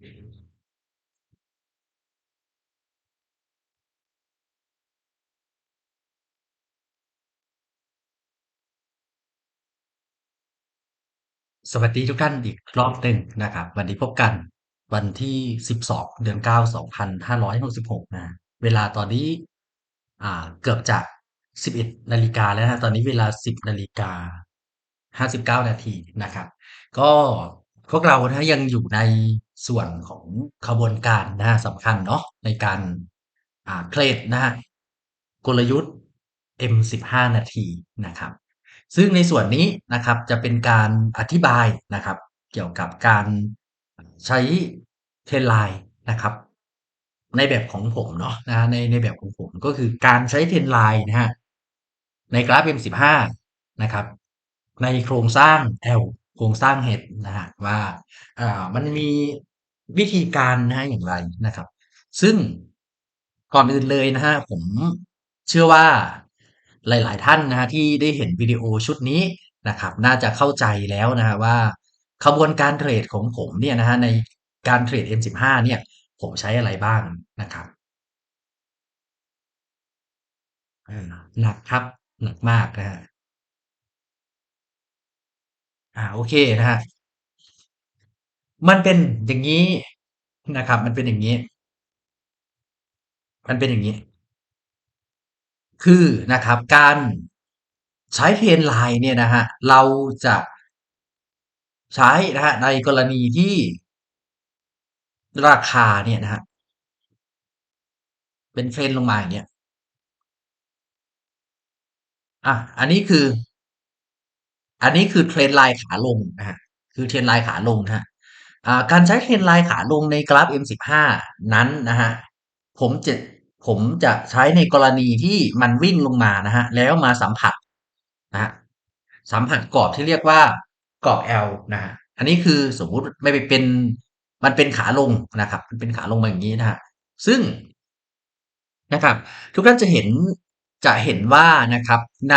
สวัสดีทุกท่านอีกรอบหนึ่งนะครับ วันนี้พบกันวันที่ 12 เดือน 9 2566 นะ เวลาตอนนี้อ่าเกือบจะ11 นาฬิกาแล้วนะตอนนี้เวลา 10 นาฬิกา 59 นาทีนะครับ ก็พวกเรานะยังอยู่ใน ส่วนของขบวนการนะสำคัญเนาะในการอ่าเทรดนะครับกลยุทธ์ M15 นาทีนะครับ ซึ่งในส่วนนี้นะครับจะเป็นการอธิบายนะครับ เกี่ยวกับการใช้ Trendline นะครับ ในแบบของผมเนาะนะในในแบบของผมก็คือการใช้ Trendline นะครับในกราฟ M15 นะครับ ในโครงสร้าง L โครงสร้าง Head นะครับว่าอ่ามันมี วิธีการนะครับอย่างไรนะครับ ซึ่งก่อนอื่นเลยนะครับผมเชื่อว่าหลาย ๆ ท่านนะครับที่ได้เห็นวิดีโอชุดนี้นะครับ น่าจะเข้าใจแล้วนะครับว่าขบวนการเทรดของผมเนี่ยนะครับในการเทรด M15 เนี่ย ผมใช้อะไรบ้างนะครับอาหนักครับหนักมากนะครับอาโอเคนะครับ มันเป็นอย่างงี้นะครับ มันเป็นอย่างงี้ มันเป็นอย่างงี้ คือนะครับ การใช้ Trendline เนี่ยนะครับเราจะใช้นะครับในกรณีที่ราคาเนี่ยนะครับเป็น Trend ลงมาอย่างเงี้ยอาอันนี้คือ อันนี้คือ Trendline ขาลงนะครับคือ Trendline ขาลงนะครับอ่า การใช้ Trendline ขาลงในกราฟ M15 นั้นนะครับผมจะผมจะใช้ในกรณีที่มันวิ่งลงมานะครับแล้วมาสัมผัสนะครับสัมผัสกรอบที่เรียกว่ากรอบ L นะครับอันนี้คือสมมุติไม่ไปเป็นมันเป็นขาลงนะครับมันเป็นขาลงมาอย่างงี้นะครับซึ่งนะครับ ทุกท่านจะเห็นจะเห็นว่านะครับใน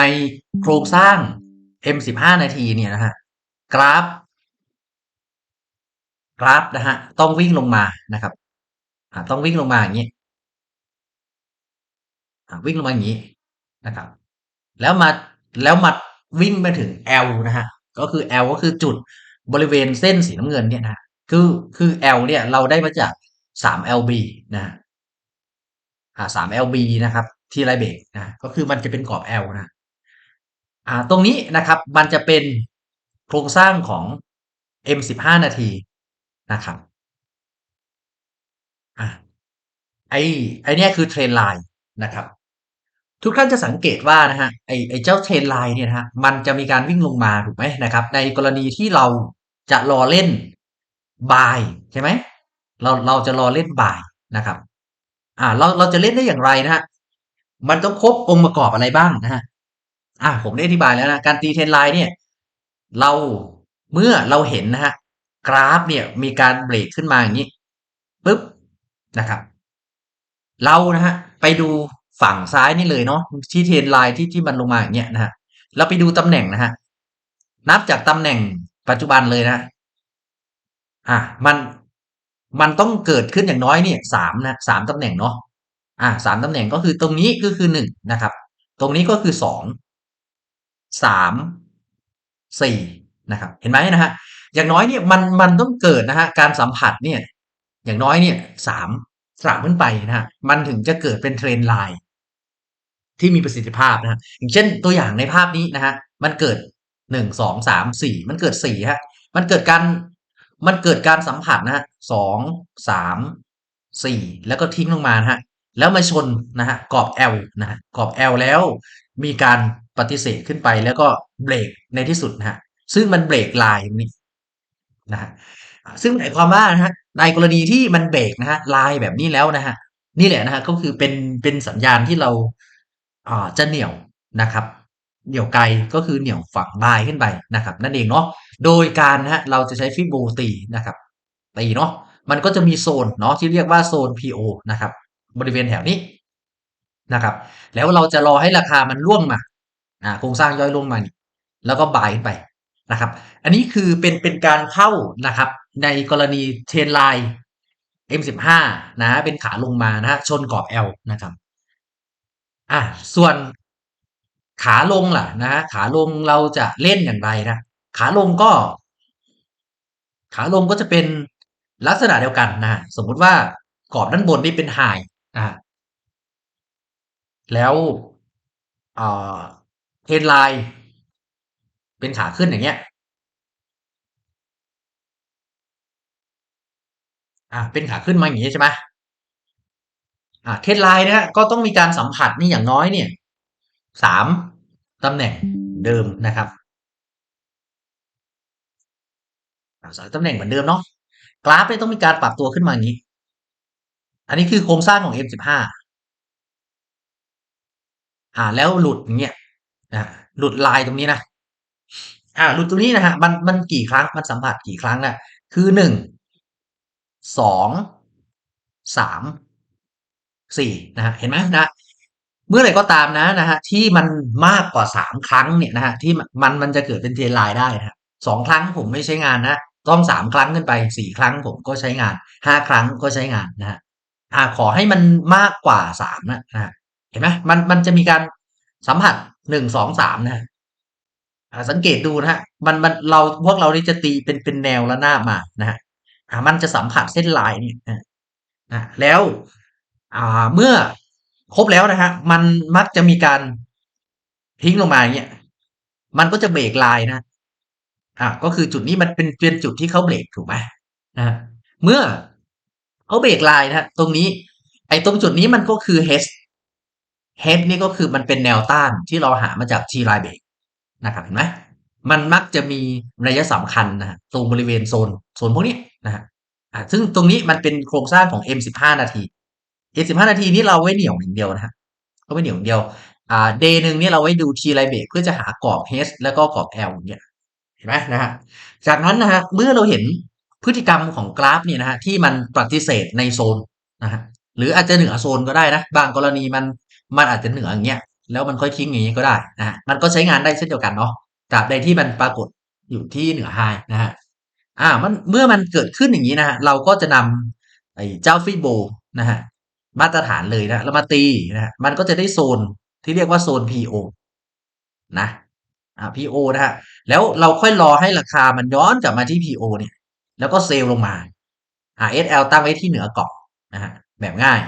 โครงสร้าง M15 นาทีเนี่ยนะครับกราฟ กราฟนะครับต้องวิ่งลงมานะครับต้องวิ่งลงมาอย่างงี้วิ่งลงมาอย่างงี้นะครับ แล้วมาแล้วมาวิ่งมาถึง L นะครับก็คือ L ก็คือจุดบริเวณเส้นสีน้ำเงินเนี่ยนะคือคือ L เนี่ยเราได้มาจาก 3LB นะครับอ่า 3LB นะครับ T-Line Break นะก็คือมันจะเป็นกรอบ L นะอ่าตรงนี้นะครับมันจะเป็นโครงสร้างของ M15 นาที นะครับอาไอ้ไอ้เนี่ยคือ Trendline นะครับ ทุกท่านจะสังเกตว่านะครับไอ้ไอ้เจ้า Trendline เนี่ยนะครับมันจะมีการวิ่งลงมาถูกไหมนะครับ ในกรณีที่เราจะรอเล่น Buy ใช่ไหมเราเราจะรอเล่น Buy นะครับ อ่าเราเราจะเล่นได้อย่างไรนะครับมันต้องครบองค์ประกอบอะไรบ้างนะครับอาผมได้อธิบายแล้วนะการตี Trendline เนี่ย เราเมื่อเราเห็นนะครับ กราฟเนี่ยมีการเบรกขึ้นมาอย่างงี้ปึ๊บนะครับ เรานะครับไปดูฝั่งซ้ายนี่เลยเนาะที่ Trendline ที่ที่มันลงมาอย่างเงี้ยนะครับเราไปดูตำแหน่งนะครับนับจากตำแหน่งปัจจุบันเลยนะครับอามันมันต้องเกิดขึ้นอย่างน้อยเนี่ย3นะ3ตำแหน่งเนาะอะสา3ตำแหน่งก็คือตรงนี้ก็คือ1นะครับ ตรงนี้ก็คือ2 3 4นะครับ เห็นไหมนะครับ อย่างน้อยเนี่ยมันมันต้องเกิดนะครับการสัมผัสเนี่ยอย่างน้อยเนี่ย3 3ขึ้นไปนะครับมันถึงจะเกิดเป็น Trendline ที่มีประสิทธิภาพนะครับอย่างเช่นตัวอย่างในภาพนี้นะครับมันเกิด1 2 3 4มันเกิด4ครับมันเกิดการมันเกิดการสัมผัสนะครับ2 3 4แล้วก็ทิ้งลงมานะครับแล้วมาชนนะครับกรอบ L นะครับกรอบ L แล้วมีการปฏิเสธขึ้นไปแล้วก็เบรกในที่สุดนะครับซึ่งมันเบรกไลน์ตรง นี้นะซึ่งหมายความว่านะครับในกรณีที่มันเบรกนะครับไลน์แบบนี้แล้วนะครับนี่แหละนะครับก็คือเป็นเป็นสัญญาณที่เราอ่าจะเหนี่ยวนะครับเหนี่ยวไกลก็คือเหนี่ยวฝั่ง Buy ขึ้นไปนะครับ นั่นเองเนาะโดยการนะครับเราจะใช้ Fibo ตีนะครับตีเนาะมันก็จะมีโซนเนาะที่เรียกว่าโซน PO นะครับ บริเวณแถวนี้นะครับ แล้วเราจะรอให้ราคามันร่วงมาอ่าโครงสร้างย่อยร่วงมานี่แล้วก็ Buy ขึ้นไป นะครับ อันนี้คือเป็นเป็นการเข้านะครับ ในกรณี Trendline M15 นะ เป็นขาลงมานะฮะชนกรอบ L นะครับอะส่วนขาลงล่ะนะฮะขาลงเราจะเล่นอย่างไรนะขาลงก็ ขาลงก็จะเป็นลักษณะเดียวกันนะสมมุติว่ากรอบด้านบนนี่เป็นไฮนะแล้วเทรนไลน์ เป็นขาขึ้นอย่างเงี้ย อ่าเป็นขาขึ้นมาอย่างนี้ใช่ไหมอ่าเทรนไลน์นะฮะก็ต้องมีการสัมผัสนี่อย่างน้อยเนี่ยสามตำแหน่งเดิมนะครับสามตำแหน่งเหมือนเดิมเนาะกราฟเนี่ยต้องมีการปรับตัวขึ้นมาอย่างนี้ อันนี้คือโครงสร้างของ M15 อ่าแล้วหลุดอย่างเงี้ยนะหลุดลายตรงนี้นะ อ่าหลุดตรงนี้นะฮะมันมันกี่ครั้งมันสัมผัสกี่ครั้งนะคือหนึ่งสองสามสี่นะฮะเห็นไหมนะเมื่อไหร่ก็ตามนะนะฮะที่มันมากกว่าสามครั้งเนี่ยนะฮะที่มันมันจะเกิดเป็นเทรนไลน์ได้นะสองครั้งผมไม่ใช้งานนะต้องสามครั้งขึ้นไปสี่ครั้งผมก็ใช้งานห้าครั้งก็ใช้งานนะฮะอ่าขอให้มันมากกว่าสามนะนะเห็นไหมมันมันจะมีการสัมผัสหนึ่งสองสามนะ สังเกตดูนะฮะมันมันเราพวกเรานี่จะตีเป็นเป็นแนวและหน้ามานะฮะอ่ามันจะสัมผัสเส้นลายเนี่ยนะแล้ว อ่าเมื่อครบแล้วนะฮะมันมักจะมีการทิ้งลงมาอย่างเงี้ยมันก็จะเบรกลายนะอ่าก็คือจุดนี้มันเป็นเป็นจุดที่เขาเบรกถูกไหมนะเมื่อเขาเบรกลายนะตรงนี้ ไอ้ตรงจุดนี้มันก็คือ H H นี่ก็คือมันเป็นแนวต้านที่เราหามาจาก T line break นะครับเห็นไหมมันมักจะมีระยะสำคัญนะตรงบริเวณโซนโซนพวกนี้นะฮะซึ่งตรงนี้มันเป็นโครงสร้างของ M15 นาที M15 นาทีนี้เราไว้เหนี่ยวอย่างเดียวนะฮะก็ไว้เหนี่ยวอย่างเดียวอ่าเดย์หนึ่งนี่เราไว้ดู T line break เพื่อจะหากรอบ H แล้วก็กรอบ L เนี่ยเห็นไหมนะฮะจากนั้นนะฮะเมื่อเราเห็นพฤติกรรมของกราฟเนี่ยนะฮะที่มันปฏิเสธในโซนนะฮะหรืออาจจะเหนือโซนก็ได้นะ บางกรณีมันมันอาจจะเหนืออย่างเงี้ย แล้วมันค่อยทิ้งอย่างนี้ก็ได้นะฮะมันก็ใช้งานได้เช่นเดียวกันเนาะตราบใดที่มันปรากฏอยู่ที่เหนือไฮนะฮะอ่ามันเมื่อมันเกิดขึ้นอย่างนี้นะฮะเราก็จะนำไอ้เจ้าฟิโบนะฮะมาตรฐานเลยนะแล้วมาตีนะฮะมันก็จะได้โซนที่เรียกว่าโซน PO นะอ่า PO นะฮะแล้วเราค่อยรอให้ราคามันย้อนกลับมาที่ PO เนี่ย แล้วก็เซลล์ลงมาอ่า SL ตั้งไว้ที่เหนือกรอบนะฮะแบบง่าย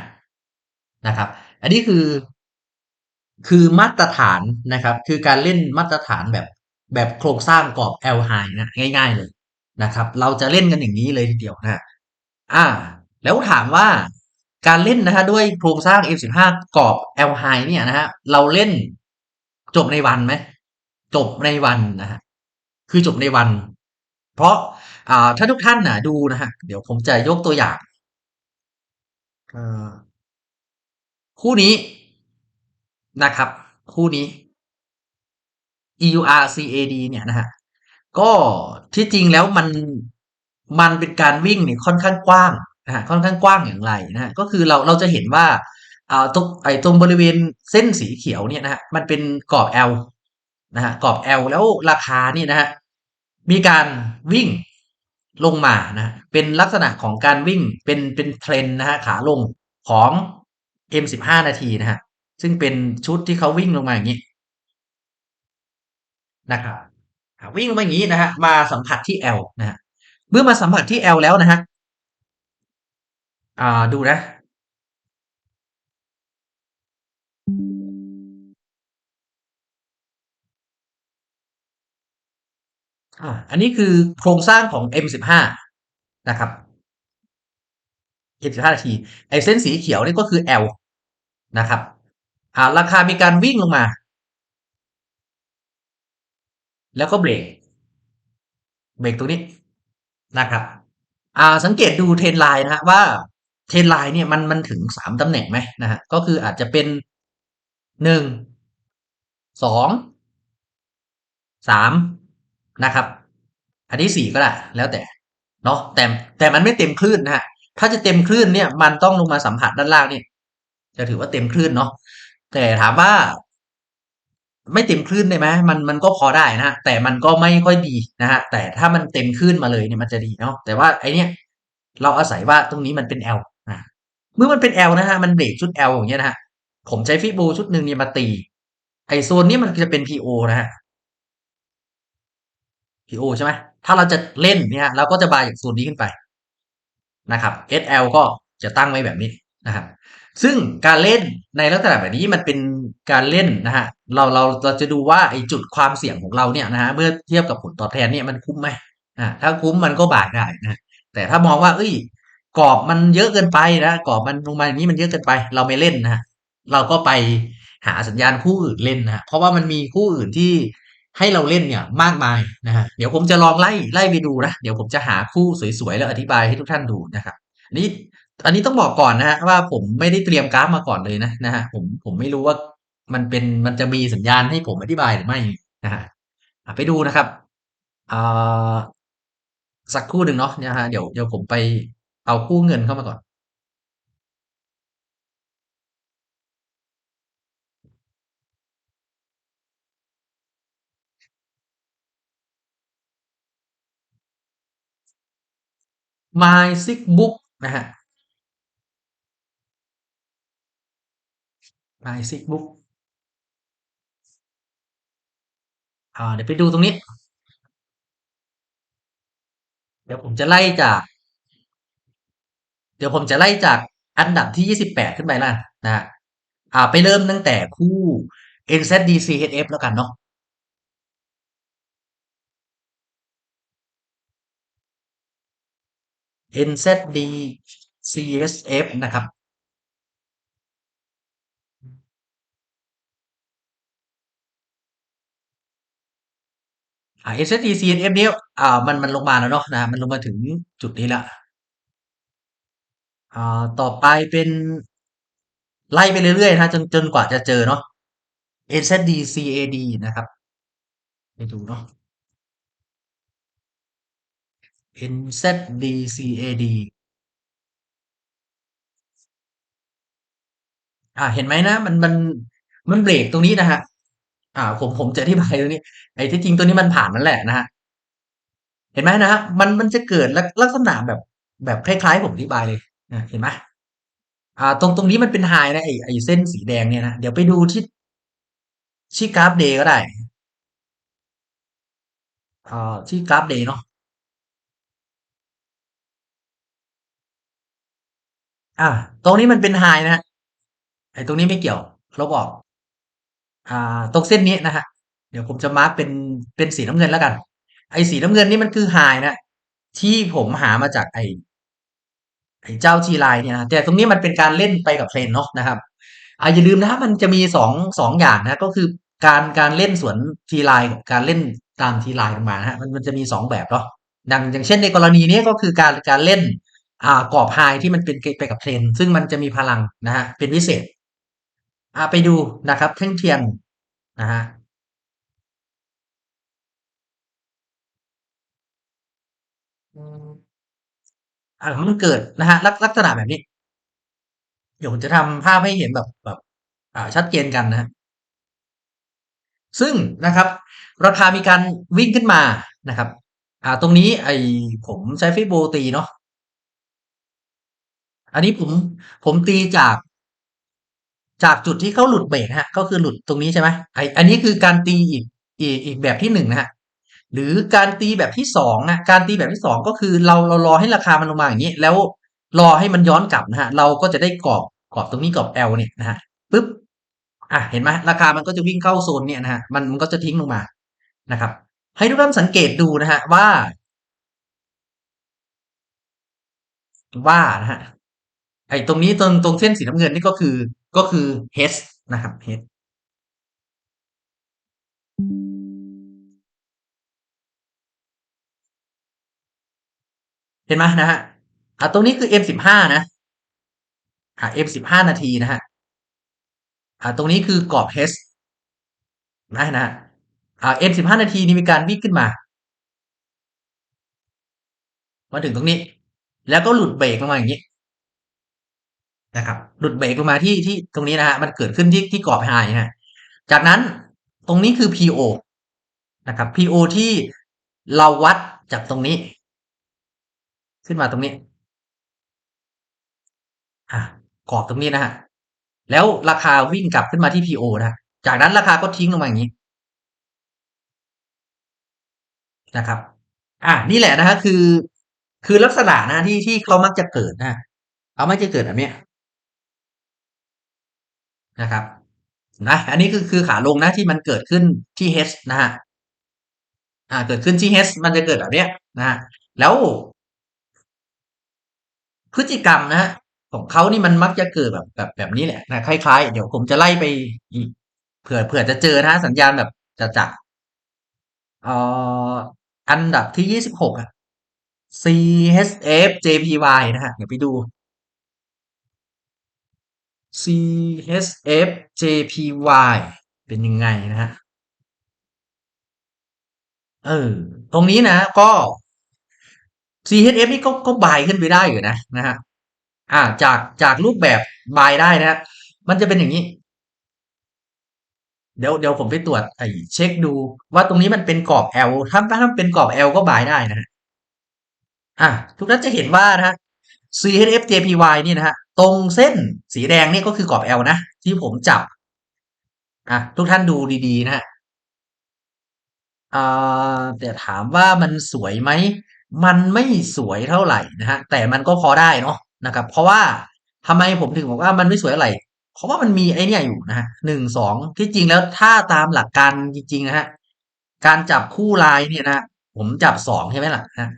นะครับ อันนี้คือ คือมาตรฐานนะครับ คือการเล่นมาตรฐานแบบแบบโครงสร้างกรอบ L high นะง่าย ๆ เลยนะครับ เราจะเล่นกันอย่างนี้เลยทีเดียวนะอ่า แล้วถามว่าการเล่นนะฮะด้วยโครงสร้าง M15 กรอบ L high เนี่ยนะฮะเราเล่นจบในวันไหมจบในวันนะฮะคือจบในวัน เพราะอ่าถ้าทุกท่านนะดูนะฮะเดี๋ยวผมจะยกตัวอย่างคู่นี้ นะครับ คู่นี้ EURCAD เนี่ยนะฮะก็ที่จริงแล้วมันมันเป็นการวิ่งเนี่ยค่อนข้างกว้างนะฮะค่อนข้างกว้างอย่างไรนะฮะก็คือเราเราจะเห็นว่าอ่าตรงไอ้ตรงบริเวณเส้นสีเขียวเนี่ยนะฮะมันเป็นกรอบ L นะฮะกรอบ L แล้วราคานี่นะฮะมีการวิ่งลงมานะเป็นลักษณะของการวิ่งเป็นเป็นเทรนนะฮะขาลงของ M15 นาทีนะฮะ ซึ่งเป็นชุดที่เขาวิ่งลงมาอย่างนี้นะครับวิ่งลงมาอย่างนี้นะฮะมาสัมผัสที่ L นะฮะเมื่อมาสัมผัสที่ L แล้วนะฮะอ่าดูนะอันนี้คือโครงสร้างของ M15 นะครับ M15 นาทีไอเส้นสีเขียวนี่ก็คือ L นะครับ อ่าราคามีการวิ่งลงมา แล้วก็เบรก เบรกตรงนี้นะครับ อ่าสังเกตดูเทรนไลน์นะฮะว่าเทรนไลน์เนี่ยมันมันถึงสามตำแหน่งไหมนะฮะก็คืออาจจะเป็นหนึ่งสองสามนะครับ อันที่สี่ก็ได้แล้วแต่เนาะแต่แต่มันไม่เต็มคลื่นนะฮะถ้าจะเต็มคลื่นเนี่ย มันต้องลงมาสัมผัสด้านล่างนี่จะถือว่าเต็มคลื่นเนาะ แต่ถามว่า ไม่เต็มคลื่นได้ไหมมันมันก็พอได้นะฮะแต่มันก็ไม่ค่อยดีนะฮะแต่ถ้ามันเต็มคลื่นมาเลยเนี่ยมันจะดีเนาะแต่ว่าไอเนี้ยเราอาศัยว่าตรงนี้มันเป็น L อ่าเมื่อมันเป็น L นะฮะมันเบรกชุด L อย่างเงี้ยนะฮะผมใช้ฟิบูชุดหนึ่งเนี่ยมาตี ไอโซนนี้มันจะเป็น PO นะฮะ PO ใช่ไหมถ้าเราจะเล่นเนี่ยเราก็จะบายจากโซนนี้ขึ้นไปนะครับ SL ก็จะตั้งไว้แบบนี้นะครับ ซึ่งการเล่นในลักษณะแบบนี้มันเป็นการเล่นนะฮะเราเราเราจะดูว่าไอ้จุดความเสี่ยงของเราเนี่ยนะฮะเมื่อเทียบกับผลตอบแทนเนี่ยมันคุ้มไหมอ่าถ้าคุ้มมันก็บายได้นะแต่ถ้ามองว่า เอ้ยกรอบมันเยอะเกินไปนะกรอบมันลงมาอย่างนี้มันเยอะเกินไป เราไม่เล่นนะเราก็ไปหาสัญญาณคู่อื่นเล่นนะฮะเพราะว่ามันมีคู่อื่นที่ให้เราเล่นเนี่ยมากมายนะฮะเดี๋ยวผมจะลองไล่ไล่ไปดูนะเดี๋ยวผมจะหาคู่สวยๆแล้วอธิบายให้ทุกท่านดูนะครับนี่ อันนี้ต้องบอกก่อนนะฮะว่าผมไม่ได้เตรียมกราฟมาก่อนเลยนะนะฮะผมผมไม่รู้ว่ามันเป็นมันจะมีสัญญาณให้ผมอธิบายหรือไม่นะฮะไปดูนะครับอ่าสักครู่หนึ่งเนาะนะฮะเดี๋ยวเดี๋ยวผมไปเอาคู่เงินเข้ามาก่อน My Six Book นะฮะ My Six Book อ่าเดี๋ยวไปดูตรงนี้ เดี๋ยวผมจะไล่จาก เดี๋ยวผมจะไล่จากอันดับที่ยี่สิบแปดขึ้นไปล่ะนะอ่าไปเริ่มตั้งแต่คู่ NZDCHF แล้วกันเนาะ NZDCSF นะครับ อ่า NZDCSF เนี้อ่ามันมันลงมาแล้วเนาะนะมันลงมาถึงจุดนี้ล้วอ่าต่อไปเป็นไล่ไปเรื่อยๆนะจนจนกว่าจะเจอเนาะ NZDCAD นะครับไปดูเนาะ NZDCAD อ่าเห็นไหมนะ มันมันมันเบรกตรงนี้นะฮะ อ่า ผมผมจะอธิบายตรงนี้ ไอ้ที่จริงตัวนี้มันผ่านนั่นแหละนะฮะเห็นไหมนะฮะมันมันจะเกิดลักษณะแบบแบบคล้ายๆผมอธิบายเลยนะเห็นไหมอ่า ตรงตรงนี้มันเป็นไฮนะไอ้ไอ้เส้นสีแดงเนี่ยนะเดี๋ยวไปดูที่ที่กราฟเดย์ก็ได้อ่าที่กราฟเดย์เนาะอ่าตรงนี้มันเป็นไฮนะฮะไอ้ตรงนี้ไม่เกี่ยวลบออก อ่าตรงเส้นนี้นะฮะเดี๋ยวผมจะมาร์กเป็นเป็นสีน้ำเงินแล้วกัน ไอ้สีน้ำเงินนี่มันคือไฮนะที่ผมหามาจากไอ้ไอ้เจ้า G Line เนี่ยนะแต่ตรงนี้มันเป็นการเล่นไปกับเทรนเนาะนะครับอาอย่าลืมนะครับมันจะมีสองสองอย่างนะ ก็คือการการเล่นสวน T Line กับการเล่นตาม T Line ลงมาฮะมันมันจะมีสองแบบเนาะอย่างอย่างเช่นในกรณีนี้ก็คือการการเล่นอ่ากรอบไฮที่มันเป็นไปกับเทรน ซึ่งมันจะมีพลังนะฮะเป็นพิเศษ อ่าไปดูนะครับแท่งเทียนนะฮะอ่ามันเกิดนะฮะลักลักษณะแบบนี้เดี๋ยวผมจะทำภาพให้เห็นแบบแบบอ่าชัดเจนกันนะฮะซึ่งนะครับ ราคามีการวิ่งขึ้นมานะครับ อ่าตรงนี้ไอ้ผมใช้ฟิโบตีเนาะอันนี้ผมผมตีจาก จากจุดที่เขาหลุดเบรกฮะ ก็คือหลุดตรงนี้ใช่ไหมไออันนี้คือการตีอีกอีกอีกแบบที่หนึ่งนะฮะหรือการตีแบบที่สองนะการตีแบบที่สองก็คือเราเรารอให้ราคามันลงมาอย่างนี้ แล้วรอให้มันย้อนกลับนะฮะ เราก็จะได้กรอบกรอบตรงนี้กรอบ L เนี่ยนะฮะปึ๊บอะเห็นไหมราคามันก็จะวิ่งเข้าโซนเนี่ยนะฮะมันมันก็จะทิ้งลงมานะครับ ให้ทุกท่านสังเกตดูนะฮะว่า ว่านะฮะไอ้ตรงนี้ตรงตรงเส้นสีน้ำเงินนี่ก็คือ ก็คือ H นะครับ H เห็นไหมนะฮะอะตรงนี้คือ M15 นะอะ M15 นาทีนะฮะอะตรงนี้คือกรอบ H นะนะฮะอ่า M15 นาทีนี้มีการวิ่งขึ้นมา มาถึงตรงนี้ แล้วก็หลุดเบรกลงมาอย่างนี้ นะครับหลุดเบรกลงมาที่ที่ตรงนี้นะฮะมันเกิดขึ้นที่ที่กรอบไฮนะจากนั้นตรงนี้คือ PO นะครับ PO ที่เราวัดจากตรงนี้ ขึ้นมาตรงนี้อะกรอบตรงนี้นะฮะแล้วราคาวิ่งกลับขึ้นมาที่ PO นะจากนั้นราคาก็ทิ้งลงมาอย่างนี้นะครับ อะนี่แหละนะฮะคือ คือลักษณะนะที่ที่เขามักจะเกิดนะเขามักจะเกิดแบบเนี้ย นะครับนะอันนี้คือคือขาลงนะที่มันเกิดขึ้นที่ H นะฮะอ่าเกิดขึ้นที่ H มันจะเกิดแบบเนี้ยนะฮะแล้ว พฤติกรรมนะฮะของเขานี่มันมักจะเกิดแบบแบบแบบนี้แหละนะคล้ายๆ เดี๋ยวผมจะไล่ไปอีกเผื่อเผื่อจะเจอนะ สัญญาณแบบจะจัเอ่ออันดับที่ยี่สิบหกอะ CHF JPY นะฮะเดี๋ยวไปดู CHF JPY เป็นยังไงนะฮะ เออ ตรงนี้นะก็ CHF นี่ก็ก็บายขึ้นไปได้อยู่นะนะฮะ อ่า จากจากรูปแบบบายได้นะฮะมันจะเป็นอย่างนี้ เดี๋ยวเดี๋ยวผมไปตรวจไอ้เช็คดูว่าตรงนี้มันเป็นกรอบ L ถ้าถ้ามันเป็นกรอบ L ก็บายได้นะฮะ อะทุกท่านจะเห็นว่านะ CHF JPY นี่นะฮะตรงเส้นสีแดงนี่ก็คือกรอบ L นะ ที่ผมจับอะทุกท่านดูดีๆนะฮะอ่าแต่ถามว่ามันสวยไหม มันไม่สวยเท่าไหร่นะฮะ แต่มันก็พอได้เนาะนะครับ เพราะว่าทำไมผมถึงบอกว่ามันไม่สวยเท่าไหร่เพราะว่ามันมีไอเนี่ยอยู่นะฮะหนึ่งสองที่จริงแล้วถ้าตามหลักการจริงๆนะฮะ การจับคู่ลายเนี่ยนะ ผมจับสองใช่ไหมล่ะนะ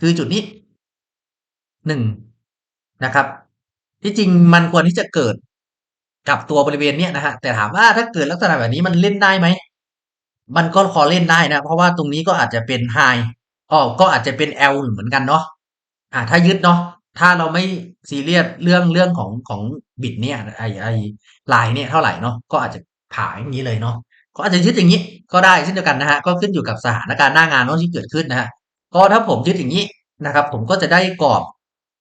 คือจุดนี้หนึ่ง นะครับ ที่จริงมันควรที่จะเกิดกับตัวบริเวณเนี้ยนะฮะแต่ถามว่าถ้าเกิดลักษณะแบบนี้มันเล่นได้ไหมมันก็พอเล่นได้นะ เพราะว่าตรงนี้ก็อาจจะเป็นไฮอ๋อก็อาจจะเป็น L เหมือนกันเนาะอ่าถ้ายึดเนาะถ้าเราไม่ซีเรียสเรื่องเรื่องของของบิตเนี่ยไอไอลายเนี่ยเท่าไหร่เนาะก็อาจจะผ่าอย่างนี้เลยเนาะก็อาจจะยึดอย่างนี้ก็ได้เช่นเดียวกันนะฮะก็ขึ้นอยู่กับสถานการณ์หน้างานเนาะที่เกิดขึ้นนะฮะก็ถ้าผมยึดอย่างนี้นะครับ ผมก็จะได้กรอบ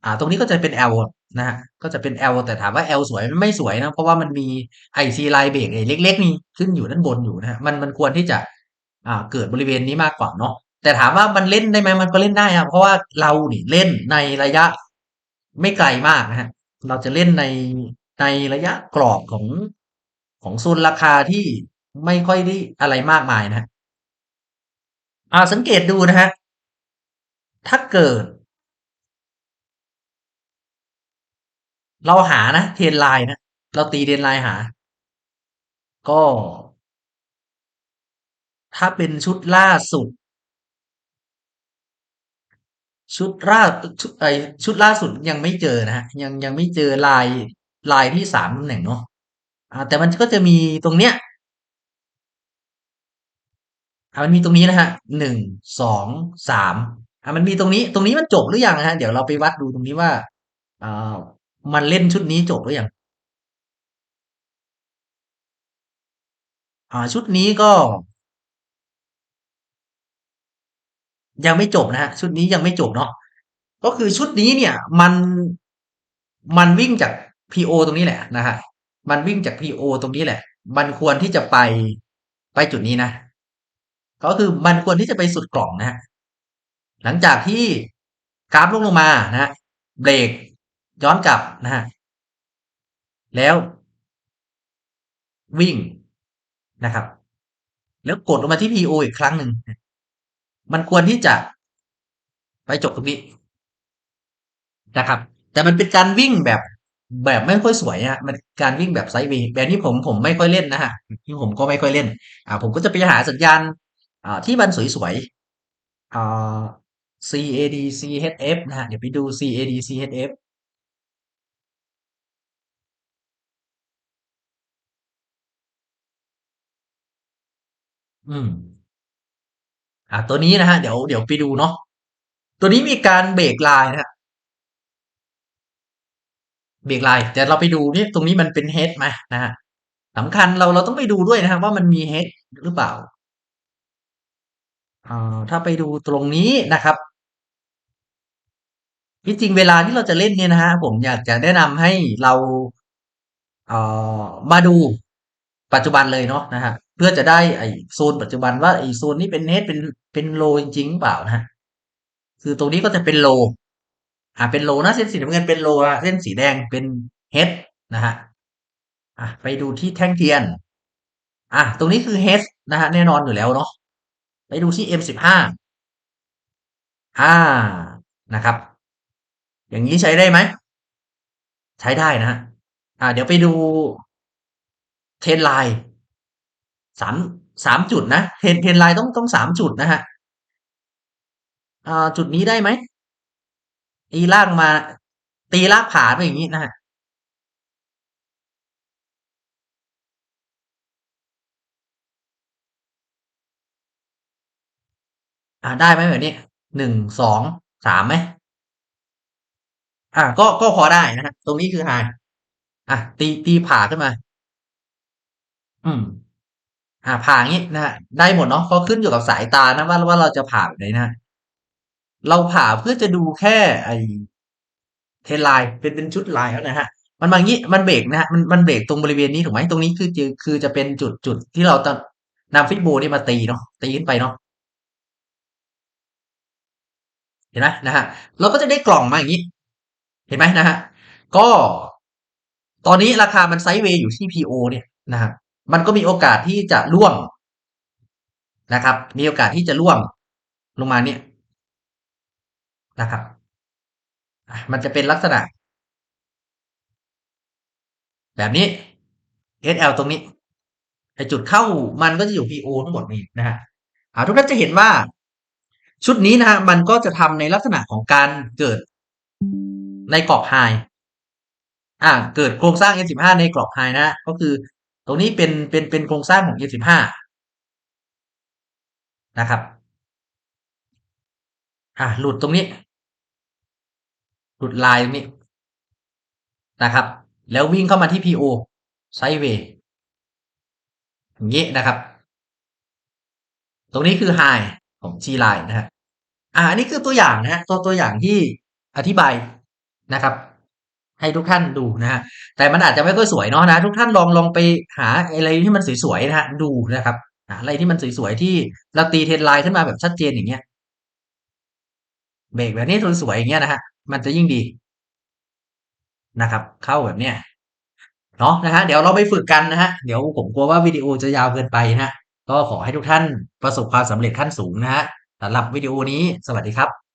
อ่า ตรงนี้ก็จะเป็น L นะฮะ ก็จะเป็น L แต่ถามว่า L สวยไม่สวยนะ เพราะว่ามันมีไอซีไลน์เบรกเล็กๆนี่ขึ้นอยู่ด้านบนอยู่นะฮะ มันมันควรที่จะอ่าเกิดบริเวณนี้มากกว่าเนาะ แต่ถามว่ามันเล่นได้ไหมมันก็เล่นได้ครับเพราะว่าเรานี่เล่นในระยะไม่ไกลมากนะฮะ เราจะเล่นในในระยะกรอบของของโซนราคาที่ไม่ค่อยได้อะไรมากมายนะฮะอ่าสังเกตดูนะฮะ ถ้าเกิด เราหานะเทนไลน์นะเราตีเทนไลน์หา ก็ ถ้าเป็นชุดล่าสุด ชุดล่าชุดไอชุดล่าสุดยังไม่เจอนะฮะยังยังไม่เจอลายลายที่สามตำแหน่งเนาะอ่า แต่มันก็จะมีตรงเนี้ยอ่ามันมีตรงนี้นะฮะหนึ่งสองสามอ่ามันมีตรงนี้ ตรงนี้มันจบหรือยังนะฮะ เดี๋ยวเราไปวัดดูตรงนี้ว่าอ่า มันเล่นชุดนี้จบหรือยังอ่าชุดนี้ก็ ยังไม่จบนะฮะชุดนี้ยังไม่จบเนาะก็คือชุดนี้เนี่ย มันมันวิ่งจาก PO ตรงนี้แหละนะฮะมันวิ่งจาก PO ตรงนี้แหละ มันควรที่จะไปไปจุดนี้นะก็คือมันควรที่จะไปสุดกล่องนะฮะหลังจากที่กราฟลงลงมานะฮะเบรก ย้อนกลับนะฮะแล้ว วิ่งนะครับ แล้วกดลงมาที่ PO อีกครั้งหนึ่งมันควรที่จะไปจบตรงนี้นะครับ แต่มันเป็นการวิ่งแบบแบบไม่ค่อยสวยอะมันการวิ่งแบบไซด์วย์แบบนี้ผมผมไม่ค่อยเล่นนะฮะที่ผมก็ไม่ค่อยเล่น อ่า ผมก็จะไปหาสัญญาณอ่าที่มันสวยๆอ่า CAD CHF นะฮะเดี๋ยวไปดู CAD CHF อืม อ่าตัวนี้นะฮะ เดี๋ยวเดี๋ยวไปดูเนาะตัวนี้มีการเบรกไลน์นะฮะเบรกไลน์แต่เราไปดูนี่ตรงนี้มันเป็นเฮดไหมนะฮะสำคัญเราเราต้องไปดูด้วยนะฮะว่ามันมีเฮดหรือเปล่าอ่าถ้าไปดูตรงนี้นะครับที่จริงเวลาที่เราจะเล่นเนี่ยนะฮะผมอยากจะแนะนำให้เราเอ่อมาดูปัจจุบันเลยเนาะนะฮะ เพื่อจะได้ไอโซนปัจจุบันว่าไอโซนนี้เป็นเนสเป็นเป็นโลจริงๆเปล่านะคือตรงนี้ก็จะเป็นโลอ่าเป็นโลนะเส้นสีน้ำเงินเป็นโลนะเส้นสีแดงเป็นเฮดนะฮะอะไปดูที่แท่งเทียน อะตรงนี้คือเฮดนะฮะแน่นอนอยู่แล้วเนาะไปดูที่ M15 อ่านะครับ อย่างนี้ใช้ได้ไหม ใช้ได้นะฮะอ่าเดี๋ยวไปดูเทรนไลน์ สามสามจุดนะเทรนเทนไลน์ต้องต้องสามจุดนะฮะอ่าจุดนี้ได้ไหมตีลากมา ตีลากผาไปอย่างนี้นะฮะอ่าได้ไหมแบบนี้หนึ่งสองสามไหมอ่าก็ก็พอได้นะฮะตรงนี้คือไฮอะตีตีผ่าขึ้นมา อืม อ่า ผ่าอย่างนี้นะฮะได้หมดเนาะ ก็ขึ้นอยู่กับสายตานะว่า ว่าเราจะผ่าแบบไหนนะเราผ่าเพื่อจะดูแค่ไอเทรนไลน์เป็น เป็นชุดลายแล้วนะฮะมันมางี้ มันเบรกนะฮะ มัน มันเบรกตรงบริเวณนี้ถูกไหม ตรงนี้คือจะคือจะเป็นจุดจุดที่เราจะนำฟิกโบนี่มาตีเนาะ ตีขึ้นไปเนาะ เห็นไหมนะฮะ เราก็จะได้กล่องมาอย่างนี้ เห็นไหมนะฮะ ก็ ตอนนี้ราคามันไซด์เวย์อยู่ที่ PO เนี่ยนะครับ มันก็มีโอกาสที่จะร่วงนะครับ มีโอกาสที่จะร่วงลงมาเนี่ยนะครับมันจะเป็นลักษณะ แบบนี้ SL ตรงนี้ไอจุดเข้ามันก็จะอยู่ PO ทั้งหมดนี่นะฮะทุกท่านจะเห็นว่า ชุดนี้นะฮะมันก็จะทำในลักษณะของการเกิดในกรอบไฮอ่า เกิดโครงสร้าง N15 ในกรอบไฮนะ ก็คือ ตรงนี้เป็นเป็นเป็นโครงสร้างของ N15 นะครับ อ่าหลุดตรงนี้ หลุดลายตรงนี้นะครับ แล้ววิ่งเข้ามาที่ PO ไซด์เวย์อย่างนี้นะครับ ตรงนี้คือ High ของ G line นะฮะอ่าอันนี้คือตัวอย่างนะฮะตัวตัวอย่างที่อธิบายนะครับ ให้ทุกท่านดูนะฮะแต่มันอาจจะไม่ค่อยสวยเนาะนะ ทุกท่านลองลองไปหาอะไรที่มันสวยๆนะฮะดูนะครับอะไรที่มันสวยๆที่เราตีเทนไลน์ขึ้นมาแบบชัดเจนอย่างเงี้ยเบรกแบบนี้สวยๆอย่างเงี้ยนะฮะมันจะยิ่งดีนะครับ เข้าแบบเนี้ยเนาะนะฮะเดี๋ยวเราไปฝึกกันนะฮะเดี๋ยวผมกลัวว่าวิดีโอจะยาวเกินไปนะฮะก็ขอให้ทุกท่านประสบความสำเร็จขั้นสูงนะฮะสำหรับวิดีโอนี้สวัสดีครับ